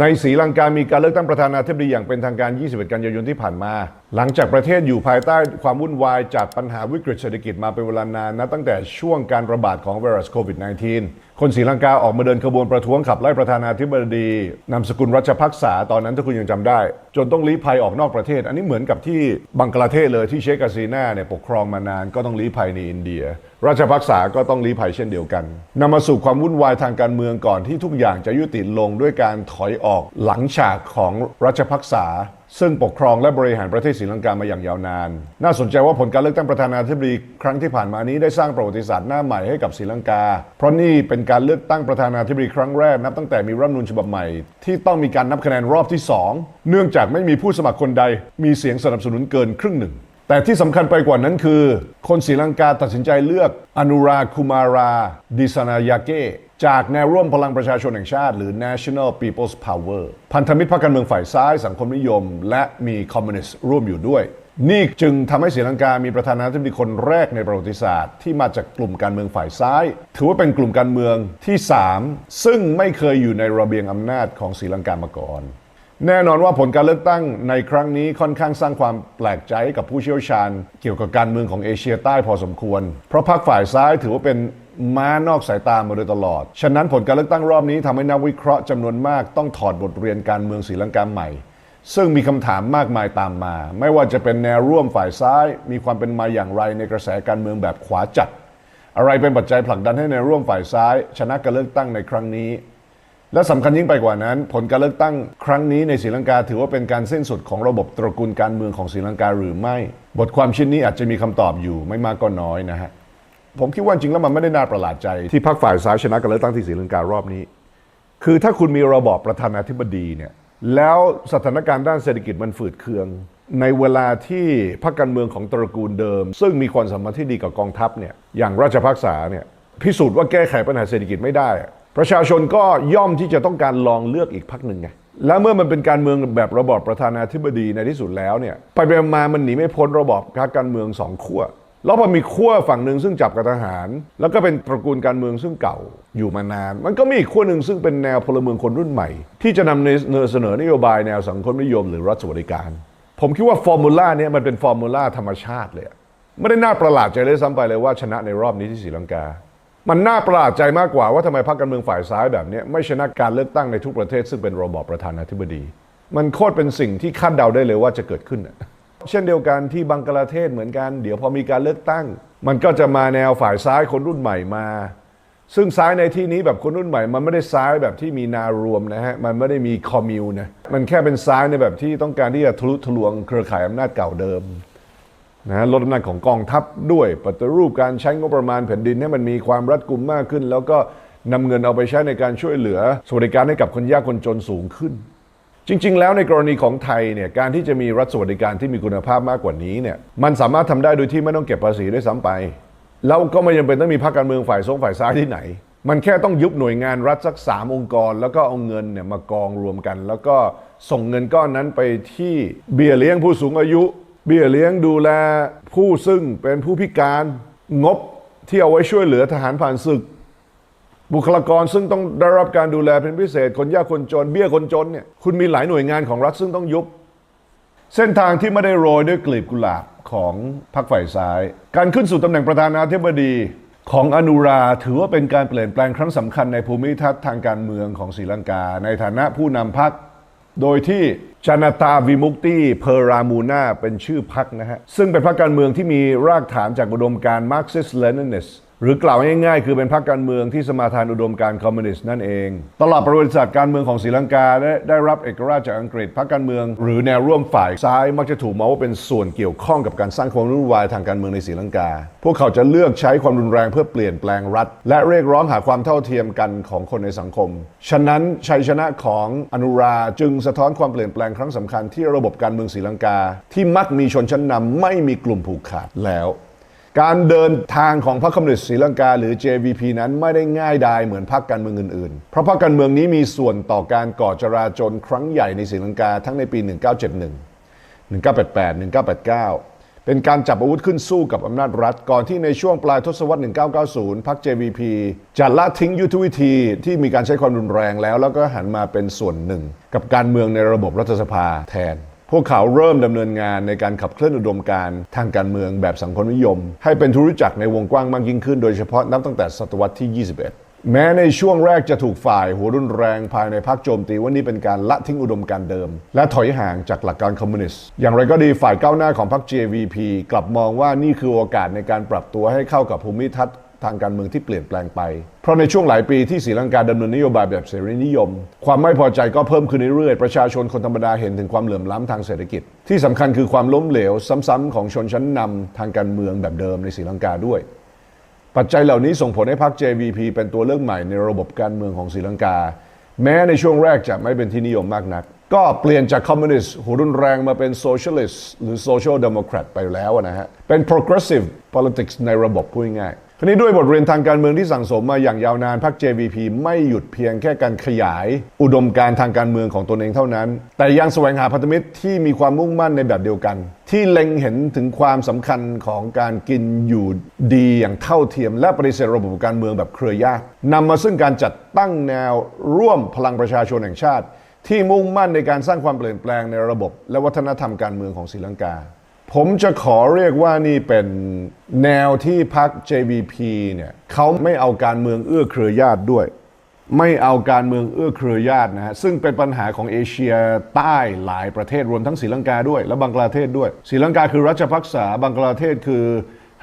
ในศรีลังกามีการเลือกตั้งประธานาธิบดีอย่างเป็นทางการ 21 กันยายนที่ผ่านมา หลังจากประเทศอยู่ภายใต้ความวุ่นวายจากปัญหาวิกฤตเศรษฐกิจมาเป็นเวลานานนะตั้งแต่ช่วงการระบาดของไวรัสโควิด -19 คนศรีลังกาออกมาเดินขบวนประท้วงขับไล่ประธานาธิบดีนามสกุลรัชพักษาตอนนั้นถ้าคุณยังจำได้ จนต้องลี้ภัยออกนอกประเทศ อันนี้เหมือนกับที่บังกลาเทศเลยที่เชคกาซีนาเนี่ยปกครองมานานก็ต้องลี้ภัยในอินเดีย ราชพักษาก็ต้องลี้ภัยเช่นเดียวกันนำมาสู่ความวุ่นวายทางการเมืองก่อนที่ทุกอย่างจะยุติลงด้วยการถอยออกหลังฉากของรัชพักษาซึ่งปกครองและบริหารประเทศศรีลังกามาอย่างยาวนาน น่าสนใจว่าผลการเลือกตั้งประธานาธิบดีครั้งที่ผ่านมานี้ได้สร้างประวัติศาสตร์หน้าใหม่ให้กับศรีลังกา เพราะนี่เป็นการเลือกตั้งประธานาธิบดีครั้งแรกนับตั้งแต่มีรัฐมนูญฉบับใหม่ ที่ต้องมีการนับคะแนนรอบที่ 2 เนื่องจากไม่มีผู้สมัครคนใด มีเสียงสนับสนุนเกินครึ่งหนึ่ง แต่ที่สำคัญไปกว่านั้นคือ คนศรีลังกาตัดสินใจเลือกอนุราคุมาราดิสนายาเก จากแนวร่วมพลังประชาชนแห่งชาติ หรือ National People's Power พันธมิตรพรรคการเมืองฝ่ายซ้ายสังคมนิยม และมีคอมมิวนิสต์ร่วมอยู่ด้วย นี่จึงทำให้ศรีลังกามีประธานาธิบดีคนแรกในประวัติศาสตร์ ที่มาจากกลุ่มการเมืองฝ่ายซ้าย ถือว่าเป็นกลุ่มการเมืองที่ 3 ซึ่งไม่เคยอยู่ในระเบียงอำนาจของศรีลังกามาก่อนแน่นอนว่าผลการเลือกตั้งในครั้งนี้ค่อนข้างสร้างความแปลกใจให้กับผู้เชี่ยวชาญ เกี่ยวกับการเมืองของเอเชียใต้พอสมควร เพราะพรรคฝ่ายซ้ายถือว่าเป็น ม้านอกสายตามาโดยตลอด ฉะนั้นผลการเลือกตั้งรอบนี้ทำให้นักวิเคราะห์จำนวนมากต้องถอดบทเรียนการเมืองศรีลังกาใหม่ ซึ่งมีคำถามมากมายตามมา ไม่ว่าจะเป็นแนวร่วมฝ่ายซ้าย มีความเป็นมาอย่างไรในกระแสการเมืองแบบขวาจัด อะไรเป็นปัจจัยผลักดันให้แนวร่วมฝ่ายซ้าย ชนะการเลือกตั้งในครั้งนี้ และสำคัญยิ่งไปกว่านั้น ผลการเลือกตั้งครั้งนี้ในศรีลังกาถือว่าเป็นการสิ้นสุดของระบบตระกูลการเมืองของศรีลังกาหรือไม่ บทความชิ้นนี้อาจจะมีคำตอบอยู่ไม่มากก็น้อยนะฮะ ผมคิดว่าจริงแล้วมันไม่ได้น่าประหลาดใจ ที่พรรคฝ่ายซ้ายชนะการเลือกตั้งที่ศรีลังการอบนี้ คือถ้าคุณมีระบอบประธานาธิบดีเนี่ยแล้วสถานการณ์ด้านเศรษฐกิจมันฝืดเคือง ในเวลาที่พรรคการเมืองของตระกูลเดิม ซึ่งมีความสัมพันธ์ที่ดีกับกองทัพเนี่ยอย่างราชพักษาเนี่ยพิสูจน์ว่าแก้ไขปัญหาเศรษฐกิจไม่ได้ ประชาชนก็ย่อมที่จะต้องการลองเลือกอีกพรรคหนึ่งไงแล้วเมื่อมันเป็นการเมืองแบบระบอบประธานาธิบดีในที่สุดแล้วเนี่ยไปไปมามันหนีไม่พ้นระบอบพรรคการเมืองสองขั้ว แล้วพอมีขั้วฝั่งหนึ่งซึ่งจับกับทหาร แล้วก็เป็นตระกูลการเมืองซึ่งเก่าอยู่มานาน มันก็มีอีกขั้วหนึ่งซึ่งเป็นแนวพลเมืองคนรุ่นใหม่ ที่จะนำในเสนอนโยบายแนวสังคมนิยมหรือรัฐสวัสดิการ ผมคิดว่าฟอร์มูล่าเนี้มันเป็นฟอร์มูล่าธรรมชาติเลยไม่ได้น่าประหลาดใจเลยซ้ำไปเลยว่าชนะในรอบนี้ที่ศรีลังกา มันน่าประหลาดใจมากกว่าว่าทำไมพรรคการเมืองฝ่ายซ้ายแบบนี้ไม่ชนะการเลือกตั้งในทุกประเทศซึ่งเป็นระบอบประธานาธิบดี มันโคตรเป็นสิ่งที่คาดเดาได้เลยว่าจะเกิดขึ้น เช่นเดียวกันที่บังกลาเทศเหมือนกัน เดี๋ยวพอมีการเลือกตั้ง มันก็จะมาแนวฝ่ายซ้ายคนรุ่นใหม่มา ซึ่งซ้ายในที่นี้แบบคนรุ่นใหม่ มันไม่ได้ซ้ายแบบที่มีนารวมนะฮะมันไม่ได้มีคอมมิวนะมันแค่เป็นซ้ายในแบบที่ต้องการที่จะทะลุทะลวงเครือข่ายอำนาจเก่าเดิมนะฮะลดน้ำหนักของกองทัพด้วยปฏิรูปการใช้งบประมาณแผ่นดินให้มันมีความรัดกุมมากขึ้น แล้วก็นำเงินเอาไปใช้ในการช่วยเหลือสวัสดิการให้กับคนยากคนจนสูงขึ้น จริง ๆ แล้วในกรณีของไทยเนี่ยการที่จะมีรัฐสวัสดิการที่มีคุณภาพมากกว่านี้เนี่ยมันสามารถทำได้โดยที่ไม่ต้องเก็บภาษีด้วยซ้ำไป แล้วก็ไม่จำเป็นต้องมีพรรคการเมืองฝ่ายทรงฝ่ายซ้ายที่ไหน มันแค่ต้องยุบหน่วยงานรัฐสักสามองค์กร แล้วก็เอาเงินเนี่ยมากองรวมกัน แล้วก็ส่งเงินก้อนนั้นไปที่เบี้ยเลี้ยงผู้สูงอายุ เบี้ยเลี้ยงดูแลผู้ซึ่งเป็นผู้พิการงบที่เอาไว้ช่วยเหลือทหารผ่านศึก บุคลากรซึ่งต้องได้รับการดูแลเป็นพิเศษ คนยากคนจน เบี้ยคนจนเนี่ยคุณมีหลายหน่วยงานของรัฐซึ่งต้องยุบ เส้นทางที่ไม่ได้โรยด้วยกลีบกุหลาบของพรรคฝ่ายซ้าย การขึ้นสู่ตำแหน่งประธานาธิบดีของอนุราถือว่าเป็นการเปลี่ยนแปลงครั้งสำคัญในภูมิทัศน์ทางการเมืองของศรีลังกา ในฐานะผู้นำพรรคโดยที่จานาตาวิมุกตีเพอรามูนาเป็นชื่อพรรคนะฮะ ซึ่งเป็นพรรคการเมืองที่มีรากฐานจากอุดมการณ์ Marxist Leninist หรือกล่าวง่ายๆ คือเป็นพรรคการเมืองที่สมาทานอุดมการคอมมิวนิสต์นั่นเอง ตลอดประวัติศาสตร์การเมืองของศรีลังกาได้ได้รับเอกราชจากอังกฤษพรรคการเมือง หรือแนวร่วมฝ่ายซ้ายมักจะถูกมองว่าเป็นส่วนเกี่ยวข้องกับการสร้างความวุ่นวายทางการเมืองในศรีลังกา พวกเขาจะเลือกใช้ความรุนแรงเพื่อเปลี่ยนแปลงรัฐ และเรียกร้องหาความเท่าเทียมกันของคนในสังคม ฉะนั้นชัยชนะของอนุราจึงสะท้อนความเปลี่ยนแปลงครั้งสำคัญที่ระบบการเมืองศรีลังกา ที่มักมีชนชั้นนำไม่มีกลุ่มผูกขาดแล้ว การเดินทางของพรรคคอมมิวนิสต์ศรีลังกาหรือ JVP นั้นไม่ได้ง่ายดายเหมือนพรรคการเมืองอื่นๆ เพราะพรรคการเมืองนี้มีส่วนต่อการก่อจราจนครั้งใหญ่ในศรีลังกาทั้งในปี 1971 1988 1989 เป็นการจับอาวุธขึ้นสู้กับอำนาจรัฐ ก่อนที่ในช่วงปลายทศวรรษ 1990 พรรค JVP จะละทิ้งยุทธวิธีที่มีการใช้ความรุนแรงแล้ว แล้วก็หันมาเป็นส่วนหนึ่ง กับการเมืองในระบบรัฐสภาแทน พวกเขาเริ่มดำเนินงานในการขับเคลื่อนอุดมการทางการเมืองแบบสังคมนิยม ให้เป็นที่รู้จักในวงกว้างมากยิ่งขึ้น โดยเฉพาะนับตั้งแต่ศตวรรษที่ 21แม้ในช่วงแรกจะถูกฝ่ายหัวรุนแรงภายในพรรคโจมตีว่านี่เป็นการละทิ้งอุดมการเดิม และถอยห่างจากหลักการคอมมิวนิสต์ อย่างไรก็ดีฝ่ายก้าวหน้าของพรรค JVP กลับมองว่านี่คือโอกาสในการปรับตัวให้เข้ากับภูมิทัศน์ ทางการเมืองที่เปลี่ยนแปลงไป เพราะในช่วงหลายปีที่ศรีลังกาดำเนินนโยบายแบบเสรีนิยม ความไม่พอใจก็เพิ่มขึ้นเรื่อยๆ ประชาชนคนธรรมดาเห็นถึงความเหลื่อมล้ำทางเศรษฐกิจ ที่สำคัญคือความล้มเหลวซ้ำๆของชนชั้นนำทางการเมืองแบบเดิมในศรีลังกาด้วย ปัจจัยเหล่านี้ส่งผลให้พรรค JVP เป็นตัวเลือกใหม่ในระบบการเมืองของศรีลังกา แม้ในช่วงแรกจะไม่เป็นที่นิยมมากนัก ก็เปลี่ยนจากคอมมิวนิสต์หัวรุนแรงมาเป็นโซเชียลิสต์หรือโซเชียลเดโมแครตไปแล้วนะฮะเป็น progressive politics ในระบบพูดง่าย คราวนี้ด้วยบทเรียนทางการเมืองที่สั่งสมมาอย่างยาวนานพรรค JVP ไม่หยุดเพียงแค่การขยาย อุดมการทางการเมืองของตนเองเท่านั้น แต่ยังแสวงหาพันธมิตรที่มีความมุ่งมั่นในแบบเดียวกัน ที่เล็งเห็นถึงความสำคัญของการกินอยู่ดีอย่างเท่าเทียม และปฏิเสธระบบการเมืองแบบเครือญาตินำมาซึ่งการจัดตั้งแนวร่วมพลังประชาชนแห่งชาติ ที่มุ่งมั่นในการสร้างความเปลี่ยนแปลงในระบบ และวัฒนธรรมการเมืองของศรีลังกา ผมจะขอเรียกว่านี่เป็นแนวที่พรรค JVP เนี่ยเขาไม่เอาการเมืองเอื้อเครือญาติด้วย ไม่เอาการเมืองเอื้อเครือญาตินะฮะซึ่งเป็นปัญหาของเอเชียใต้หลายประเทศรวมทั้งศรีลังกาด้วย และบังกลาเทศด้วยศรีลังกาคือรัชพักษาบังกลาเทศคือ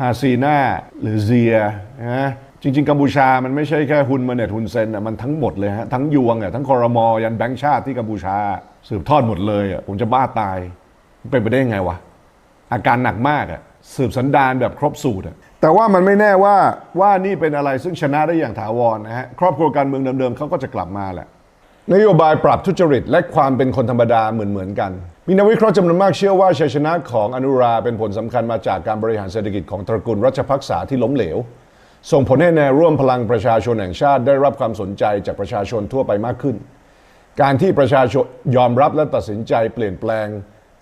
ฮาซีนาหรือเซียนะจริง ๆ กัมพูชามันไม่ใช่แค่ฮุนมาเน็ตฮุนเซนอะมันทั้งหมดเลยฮะทั้งยวงอะทั้งคอรมอยันแบงค์ชาติที่กัมพูชา สืบทอดหมดเลยอะผมจะบ้าตายมันเป็นไปได้ยังไงวะ อาการหนักมากอะสืบสันดานแบบครบสูตรอะแต่ว่ามันไม่แน่ว่าว่านี่เป็นอะไรซึ่งชนะได้อย่างถาวรนะฮะครอบครัวการเมืองเดิมๆเขาก็จะกลับมาแหละนโยบายปรับทุจริตและความเป็นคนธรรมดาเหมือนๆกัน มีนักวิเคราะห์จำนวนมากเชื่อว่าชัยชนะของอนุราเป็นผลสำคัญมาจากการบริหารเศรษฐกิจของตระกูลรัชพักษาที่ล้มเหลว ส่งผลให้แนวร่วมพลังประชาชนแห่งชาติได้รับความสนใจจากประชาชนทั่วไปมากขึ้น การที่ประชาชนยอมรับและตัดสินใจเปลี่ยนแปลง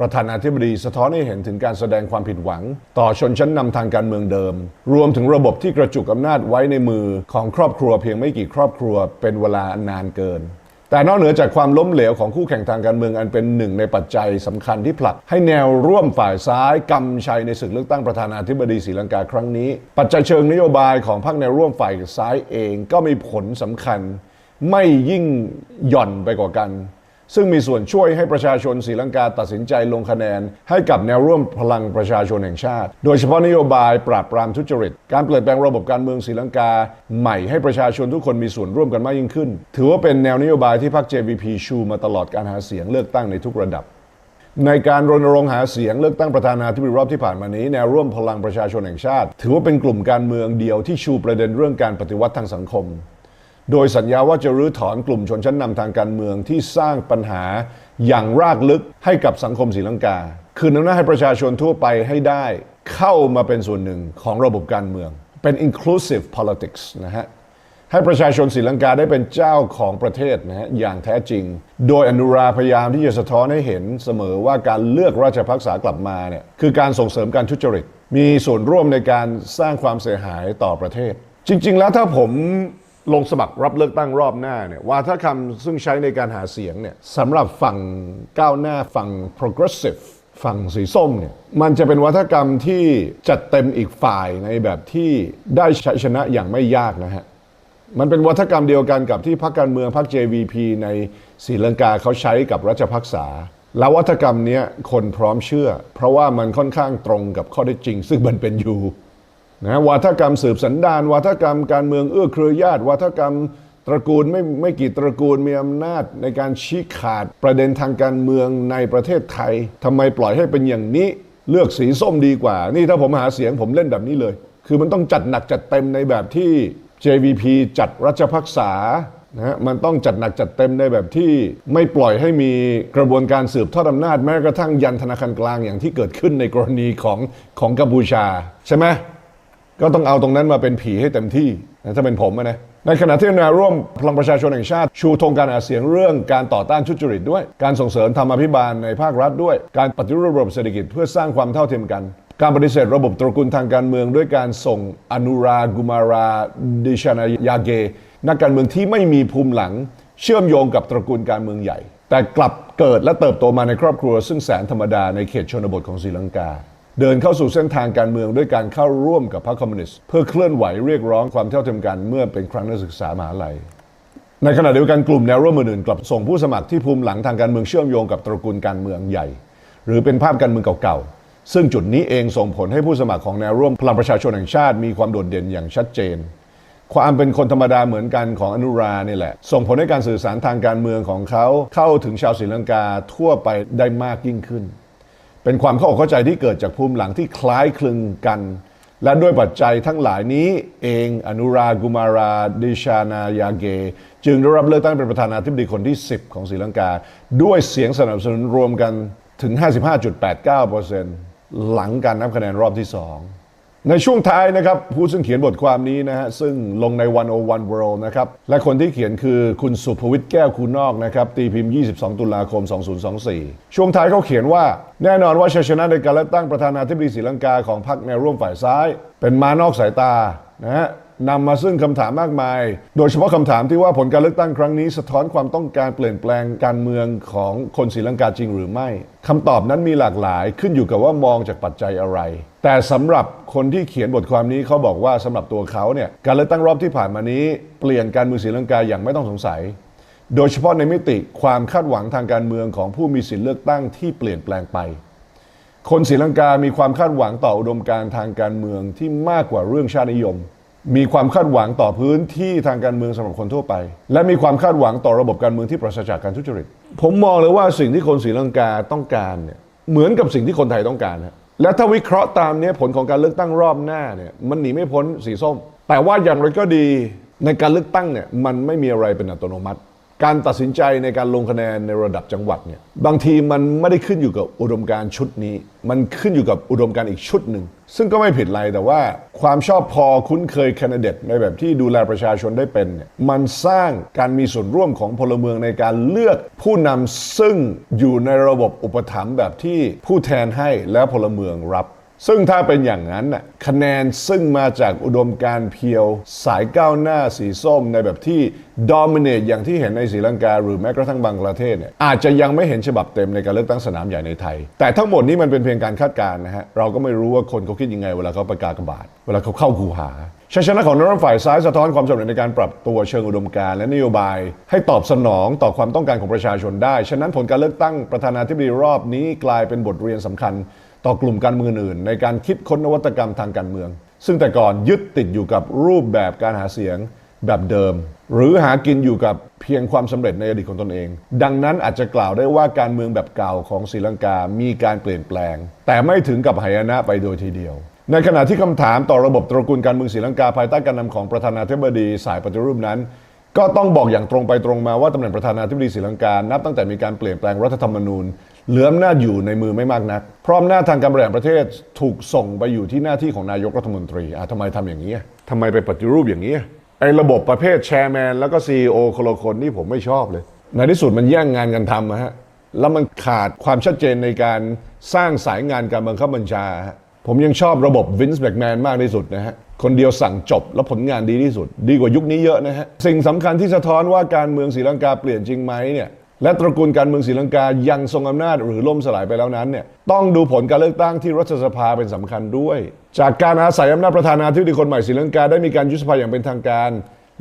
ประธานาธิบดีสะท้อนให้เห็นถึงการแสดงความผิดหวัง ต่อชนชั้นนำทางการเมืองเดิม รวมถึงระบบที่กระจุกอำนาจไว้ในมือของครอบครัวเพียงไม่กี่ครอบครัวเป็นเวลานานเกิน แต่นอกเหนือจากความล้มเหลวของคู่แข่งทางการเมืองอันเป็นหนึ่งในปัจจัยสำคัญที่ผลัก ให้แนวร่วมฝ่ายซ้ายกำชัยในศึกเลือกตั้งประธานาธิบดีศรีลังกาครั้งนี้ ปัจจัยเชิงนโยบายของพรรคแนวร่วมฝ่ายซ้ายเองก็มีผลสำคัญ ไม่ยิ่งหย่อนไปกว่ากัน ซึ่งมีส่วนช่วยให้ประชาชนศรีลังกาตัดสินใจลงคะแนน ให้กับแนวร่วมพลังประชาชนแห่งชาติ โดยเฉพาะนโยบายปราบปรามทุจริต การเปลี่ยนแปลงระบบการเมืองศรีลังกา ใหม่ให้ประชาชนทุกคนมีส่วนร่วมกันมากยิ่งขึ้น ถือว่าเป็นแนวนโยบายที่พรรค JVP ชูมาตลอดการหาเสียงเลือกตั้งในทุกระดับในการรณรงค์หาเสียงเลือกตั้งประธานาธิบดีรอบที่ผ่านมานี้ แนวร่วมพลังประชาชนแห่งชาติ ถือว่าเป็นกลุ่มการเมืองเดียวที่ชูประเด็นเรื่องการปฏิวัติทางสังคม โดยสัญญาว่าจะรื้อถอนกลุ่มชนชั้นนำทางการเมืองที่สร้างปัญหาอย่างรากลึกให้กับสังคมศรีลังกา คืนอำนาจให้ประชาชนทั่วไปให้ได้เข้ามาเป็นส่วนหนึ่งของระบบการเมือง เป็น inclusive politics นะฮะให้ประชาชนศรีลังกาได้เป็นเจ้าของประเทศนะฮะอย่างแท้จริง โดยอนุราพยายามที่จะสะท้อนให้เห็นเสมอว่าการเลือกราชพักษากลับมาเนี่ยคือการส่งเสริมการทุจริต มีส่วนร่วมในการสร้างความเสียหายต่อประเทศ จริง ๆ แล้วถ้าผม ลงสมัครรับเลือกตั้งรอบหน้าเนี่ยวาทคำซึ่งใช้ในการหาเสียงเนี่ยสำหรับฝั่งก้าวหน้าฝั่ง progressive ฝั่งสีส้มเนี่ยมันจะเป็นวัฒกรรมที่จัดเต็มอีกฝ่ายในแบบที่ได้ชัยชนะอย่างไม่ยากนะฮะ มันเป็นวัฒกรรมเดียวกันกับที่พรรคการเมืองพรรค JVP ในศรีลังกาเขาใช้กับรัชพักษา แล้ววัฒกรรมเนี้ยคนพร้อมเชื่อ เพราะว่ามันค่อนข้างตรงกับข้อเท็จจริง ซึ่งมันเป็นอยู่ นะวัฒกรรมสืบสันดานวัฒกรรมการเมืองเอื้อเครือญาติวัฒกรรมตระกูลไม่ไม่กี่ตระกูลมีอำนาจในการชี้ขาดประเด็นทางการเมืองในประเทศไทยทำไมปล่อยให้เป็นอย่างนี้เลือกสีส้มดีกว่า นี่ถ้าผมหาเสียงผมเล่นแบบนี้เลย คือมันต้องจัดหนักจัดเต็มในแบบที่ JVP จัดรัชพักษานะฮะมันต้องจัดหนักจัดเต็มในแบบที่ไม่ปล่อยให้มีกระบวนการสืบทอดอำนาจแม้กระทั่งยันธนาคารกลางอย่างที่เกิดขึ้นในกรณีของของกัมพูชาใช่ไหม ก็ต้องเอาตรงนั้นมาเป็นผีให้เต็มที่นะถ้าเป็นผมนะ ในขณะที่แนวร่วมพลังประชาชนแห่งชาติ ชูธงการหาเสียงเรื่องการต่อต้านทุจริตด้วย การส่งเสริมธรรมภิบาลในภาครัฐด้วย การปฏิรูประบบเศรษฐกิจเพื่อสร้างความเท่าเทียมกัน การปฏิเสธระบบตระกูลทางการเมือง ด้วยการส่งอนุรากุมาราดิชานายาเก นักการเมืองที่ไม่มีภูมิหลัง เชื่อมโยงกับตระกูลการเมืองใหญ่ แต่กลับเกิดและเติบโตมาในครอบครัว ซึ่งแสนธรรมดาในเขตชนบทของศรีลังกา เดินเข้าสู่เส้นทางการเมืองด้วยการเข้าร่วมกับพรรคคอมมิวนิสต์เพื่อเคลื่อนไหวเรียกร้องความเท่าเทียมกันเมื่อเป็นครั้งนักศึกษามหาลัย ในขณะเดียวกันกลุ่มแนวร่วมอื่นๆกลับส่งผู้สมัครที่ภูมิหลังทางการเมืองเชื่อมโยงกับตระกูลการเมืองใหญ่ หรือเป็นภาพการเมืองเก่าๆซึ่งจุดนี้เองส่งผลให้ผู้สมัครของแนวร่วมพลังประชาชนแห่งชาติมีความโดดเด่นอย่างชัดเจน ความเป็นคนธรรมดาเหมือนกันของอนุรานี่แหละ ส่งผลให้การสื่อสารทางการเมืองของเขาเข้าถึงชาวศรีลังกาทั่วไปได้มากยิ่งขึ้น เป็นความเข้าอกเข้าใจที่เกิดจากภูมิหลังที่คล้ายคลึงกัน และด้วยปัจจัยทั้งหลายนี้เองอนุรากุมาราดิชานายาเก จึงได้รับเลือกตั้งเป็นประธานาธิบดีคนที่ 10 ของศรีลังกา ด้วยเสียงสนับสนุนรวมกันถึง 55.89%หลังการนับคะแนนรอบที่2 ในช่วงท้ายนะครับผู้ซึ่งเขียนบทความนี้นะฮะซึ่งลงใน 101 World นะครับและคนที่เขียนคือคุณสุภวิทย์แก้วคูนอกนะครับตีพิมพ์ 22 ตุลาคม 2024 ช่วงท้ายเขาเขียนว่า แน่นอนว่าชัยชนะในการเลือกตั้งประธานาธิบดีศรีลังกาของพรรคแนวร่วมฝ่ายซ้าย เป็นมานอกสายตานะฮะนำมาซึ่งคำถามมากมาย โดยเฉพาะคำถามที่ว่าผลการเลือกตั้งครั้งนี้ สะท้อนความต้องการเปลี่ยนแปลงการเมืองของคนศรีลังกาจริงหรือไม่คำตอบนั้นมีหลากหลายขึ้นอยู่กับว่ามองจากปัจจัยอะไร แต่สำหรับคนที่เขียนบทความนี้เขาบอกว่าสำหรับตัวเขาเนี่ยการเลือกตั้งรอบที่ผ่านมานี้เปลี่ยนการเมืองศรีลังกาอย่างไม่ต้องสงสัย โดยเฉพาะในมิติความคาดหวังทางการเมืองของผู้มีสิทธิเลือกตั้งที่เปลี่ยนแปลงไป คนศรีลังกามีความคาดหวังต่ออุดมการณ์ทางการเมืองที่มากกว่าเรื่องชาตินิยม มีความคาดหวังต่อพื้นที่ทางการเมืองสำหรับคนทั่วไป และมีความคาดหวังต่อระบบการเมืองที่ปราศจากการทุจริต ผมมองเลยว่าสิ่งที่คนศรีลังกาต้องการเนี่ยเหมือนกับสิ่งที่คนไทยต้องการฮะ และถ้าวิเคราะห์ตามเนี้ยผลของการเลือกตั้งรอบหน้าเนี่ยมันหนีไม่พ้นสีส้ม แต่ว่าอย่างไรก็ดีในการเลือกตั้งเนี่ยมันไม่มีอะไรเป็นอัตโนมัติ การตัดสินใจในการลงคะแนนในระดับจังหวัดเนี่ยบางทีมันไม่ได้ขึ้นอยู่กับอุดมการชุดนี้ มันขึ้นอยู่กับอุดมการอีกชุดหนึ่ง ซึ่งก็ไม่ผิดไรแต่ว่าความชอบพอคุ้นเคยแคนดิเดตในแบบที่ดูแลประชาชนได้เป็นเนี่ยมันสร้างการมีส่วนร่วมของพลเมืองในการเลือกผู้นำซึ่งอยู่ในระบบอุปถัมภ์แบบที่ผู้แทนให้และพลเมืองรับ ซึ่งถ้าเป็นอย่างนั้นน่ะคะแนนซึ่งมาจากอุดมการเพียว สายก้าวหน้าสีส้มในแบบที่ดอมิเนตอย่างที่เห็นในศรีลังกา หรือแม้กระทั่งบังกลาเทศเนี่ยอาจจะยังไม่เห็นฉบับเต็มในการเลือกตั้งสนามใหญ่ในไทย แต่ทั้งหมดนี้มันเป็นเพียงการคาดการณ์นะฮะเราก็ไม่รู้ว่าคนเขาคิดยังไงเวลาเขาประกาศกบาทเวลาเขาเข้าคูหาชัยชนะของนรฝ่ายซ้ายสะท้อนความสำเร็จในการปรับตัวเชิงอุดมการณ์และนโยบาย ให้ตอบสนองต่อความต้องการของประชาชนได้ ฉะนั้นผลการเลือกตั้งประธานาธิบดีรอบนี้กลายเป็นบทเรียนสำคัญ ต่อกลุ่มการเมืองอื่น ในการคิดค้นนวัตกรรมทางการเมือง ซึ่งแต่ก่อนยึดติดอยู่กับรูปแบบการหาเสียงแบบเดิม หรือหากินอยู่กับเพียงความสำเร็จในอดีตของตนเอง ดังนั้นอาจจะกล่าวได้ว่าการเมืองแบบเก่าของศรีลังกา มีการเปลี่ยนแปลง แต่ไม่ถึงกับหายนะไปโดยทีเดียว ในขณะที่คำถามต่อระบบตระกูลการเมืองศรีลังกาภายใต้การนำของประธานาธิบดีสายปฏิรูปนั้น ก็ต้องบอกอย่างตรงไปตรงมาว่าตำแหน่งประธานาธิบดีศรีลังกา นับตั้งแต่มีการเปลี่ยนแปลงรัฐธรรมนูญ เหลืออำนาจอยู่ในมือไม่มากนัก เพราะอำนาจทางการบริหารประเทศถูกส่งไปอยู่ที่หน้าที่ของนายกรัฐมนตรีอะทำไมทำอย่างนี้อะทำไมไปปฏิรูปอย่างนี้ไอ้ระบบประเภทแชร์แมนแล้วก็ซีอคนละคนนี่ผมไม่ชอบเลย ในที่สุดมันแย่งงานกันทำนะฮะแล้วมันขาดความชัดเจนในการสร้างสายงานการบังคับบัญชา ผมยังชอบระบบวินส์แบกแมนมากที่สุดนะฮะ คนเดียวสั่งจบแล้วผลงานดีที่สุด ดีกว่ายุคนี้เยอะนะฮะ สิ่งสำคัญที่สะท้อนว่าการเมืองศรีลังกาเปลี่ยนจริงไหมเนี่ย และตระกูลการเมืองศรีลังกายังทรงอำนาจหรือล่มสลายไปแล้วนั้นเนี่ยต้องดูผลการเลือกตั้งที่รัฐสภาเป็นสำคัญด้วย จากการอาศัยอำนาจประธานาธิบดีคนใหม่ศรีลังกาได้มีการยุบสภาอย่างเป็นทางการ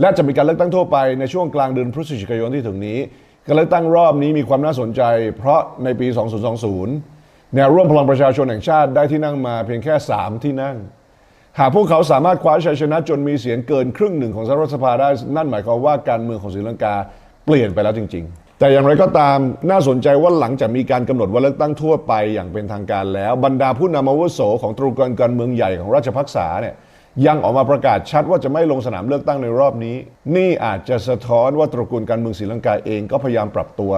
และจะมีการเลือกตั้งทั่วไปในช่วงกลางเดือนพฤศจิกายนที่ถึงนี้ การเลือกตั้งรอบนี้มีความน่าสนใจ เพราะในปี 2020 แนวร่วมพลังประชาชนแห่งชาติได้ที่นั่งมาเพียงแค่ 3 ที่นั่ง หากพวกเขาสามารถคว้าชัยชนะจนมีเสียงเกินครึ่งหนึ่งของสรัฐสภาได้นั่นหมายความว่าการเมืองของศรีลังกาเปลี่ยนไปแล้วจริง ๆ แต่อย่างไรก็ตามน่าสนใจว่าหลังจากมีการกำหนดวันเลือกตั้งทั่วไปอย่างเป็นทางการแล้ว บรรดาผู้นำอาวุโสของตระกูลการเมืองใหญ่ของราชพักษาเนี่ยยังออกมาประกาศชัดว่าจะไม่ลงสนามเลือกตั้งในรอบนี้ นี่อาจจะสะท้อนว่าตระกูลการเมืองศรีลังกาเองก็พยายามปรับตัว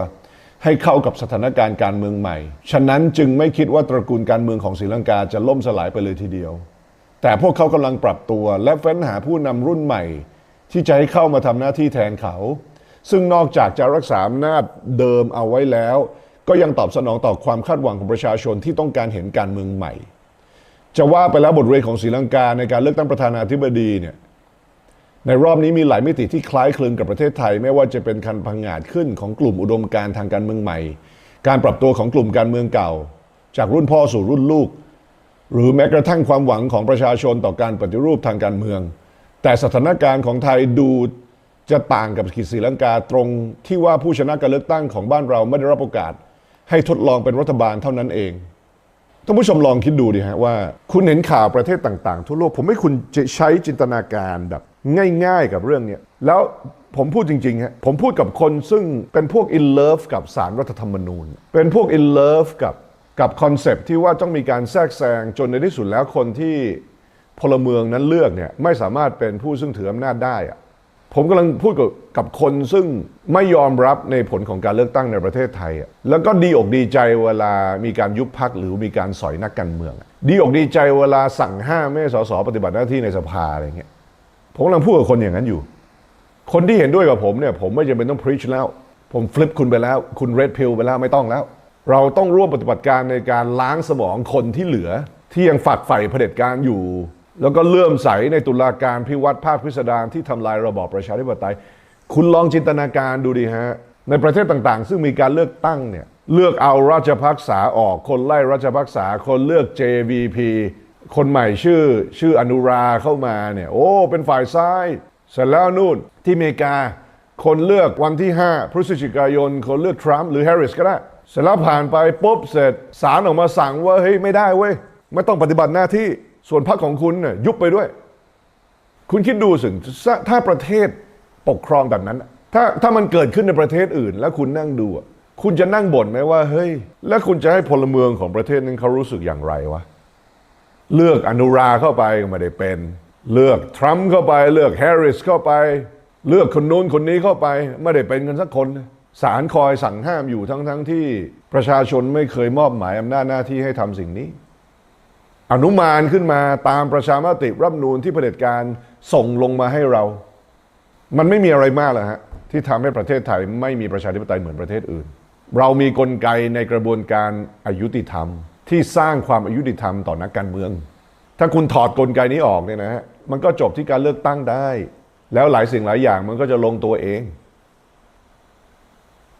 ให้เข้ากับสถานการณ์การเมืองใหม่ ฉะนั้นจึงไม่คิดว่าตระกูลการเมืองของศรีลังกาจะล่มสลายไปเลยทีเดียว แต่พวกเขากำลังปรับตัวและเฟ้นหาผู้นำรุ่นใหม่ ที่จะให้เข้ามาทำหน้าที่แทนเขา ซึ่งนอกจากจะรักษาอำนาจเดิมเอาไว้แล้ว ก็ยังตอบสนองต่อความคาดหวังของประชาชนที่ต้องการเห็นการเมืองใหม่ จะว่าไปแล้วบทเรียนของศรีลังกาในการเลือกตั้งประธานาธิบดีเนี่ยในรอบนี้มีหลายมิติที่คล้ายคลึงกับประเทศไทย ไม่ว่าจะเป็นการพังงาดขึ้นของกลุ่มอุดมการทางการเมืองใหม่ การปรับตัวของกลุ่มการเมืองเก่า จากรุ่นพ่อสู่รุ่นลูก หรือแม้กระทั่งความหวังของประชาชนต่อการปฏิรูปทางการเมือง แต่สถานการณ์ของไทยดู จะต่างกับศรีลังกาตรงที่ว่าผู้ชนะการเลือกตั้งของบ้านเราไม่ได้รับโอกาส ให้ทดลองเป็นรัฐบาลเท่านั้นเองท่านผู้ชมลองคิดดูดิฮะว่า คุณเห็นข่าวประเทศต่างๆ ทั่วโลกผมให้คุณใช้จินตนาการแบบง่ายๆ กับเรื่องนี้แล้วผมพูดจริงๆฮะผมพูดกับคนซึ่งเป็นพวก in love กับสารรัฐธรรมนูญ เป็นพวก in love กับกับคอนเซปที่ว่าต้องมีการแทรกแซงจนในที่สุดแล้วคนที่พลเมืองนั้นเลือกเนี่ยไม่สามารถเป็นผู้ซึ่งถืออำนาจได้อะ ผมกำลังพูดกับกับคนซึ่งไม่ยอมรับในผลของการเลือกตั้งในประเทศไทยอะแล้วก็ดีอกดีใจเวลามีการยุบพักหรือมีการสอยนักการเมือง ดีอกดีใจเวลาสั่งห้ามไม่ให้สสปฏิบัติหน้าที่ในสภาอะไรเงี้ยผมกำลังพูดกับคนอย่างนั้นอยู่ คนที่เห็นด้วยกับผมเนี่ยผมไม่จำเป็นต้อง preach แล้ว ผมฟลิปคุณไปแล้ว คุณ red pill ไปแล้วไม่ต้องแล้ว เราต้องร่วมปฏิบัติการในการล้างสมองคนที่เหลือ ที่ยังฝักใฝ่เผด็จการอยู่ แล้วก็เลื่อมใสในตุลาการพิวัตรภาคพิสดารที่ทำลายระบอบประชาธิปไตย คุณลองจินตนาการดูดิฮะ ในประเทศต่างๆ ซึ่งมีการเลือกตั้งเนี่ย เลือกเอาราชพักษาออก คนไล่ราชพักษา คนเลือก JVP คนใหม่ชื่อชื่ออนุราเข้ามาเนี่ย โอ้ เป็นฝ่ายซ้าย เสร็จแล้วนู่นที่อเมริกา คนเลือกวันที่ 5 พฤศจิกายน คนเลือกทรัมป์หรือแฮร์ริสก็ได้ เสร็จแล้วผ่านไปปุ๊บเสร็จศาลออกมาสั่งว่าเฮ้ยไม่ได้เว้ยไม่ต้องปฏิบัติหน้าที่ ส่วนพรรคของคุณเนี่ยยุบไปด้วย คุณคิดดูสิถ้าประเทศปกครองแบบนั้น ถ้าถ้ามันเกิดขึ้นในประเทศอื่น แล้วคุณนั่งดูอะคุณจะนั่งบ่นไหมว่าเฮ้ย แล้วคุณจะให้พลเมืองของประเทศนั้นเขารู้สึกอย่างไรวะเลือกอนุราเข้าไปก็ไม่ได้เป็น เลือกทรัมป์เข้าไป เลือกแฮร์ริสเข้าไป เลือกคนนู้นคนนี้เข้าไป ไม่ได้เป็นกันสักคนศาลคอยสั่งห้ามอยู่ทั้งทั้งที่ประชาชนไม่เคยมอบหมายอำนาจหน้าที่ให้ทำสิ่งนี้ อนุมานขึ้นมาตามประชามติรัฐธรรมนูญที่เผด็จการส่งลงมาให้เรา มันไม่มีอะไรมากหรอกฮะที่ทำให้ประเทศไทยไม่มีประชาธิปไตยเหมือนประเทศอื่น เรามีกลไกในกระบวนการอายุติธรรม ที่สร้างความอายุติธรรมต่อนักการเมือง ถ้าคุณถอดกลไกนี้ออกเนี่ยนะฮะมันก็จบที่การเลือกตั้งได้ แล้วหลายสิ่งหลายอย่างมันก็จะลงตัวเอง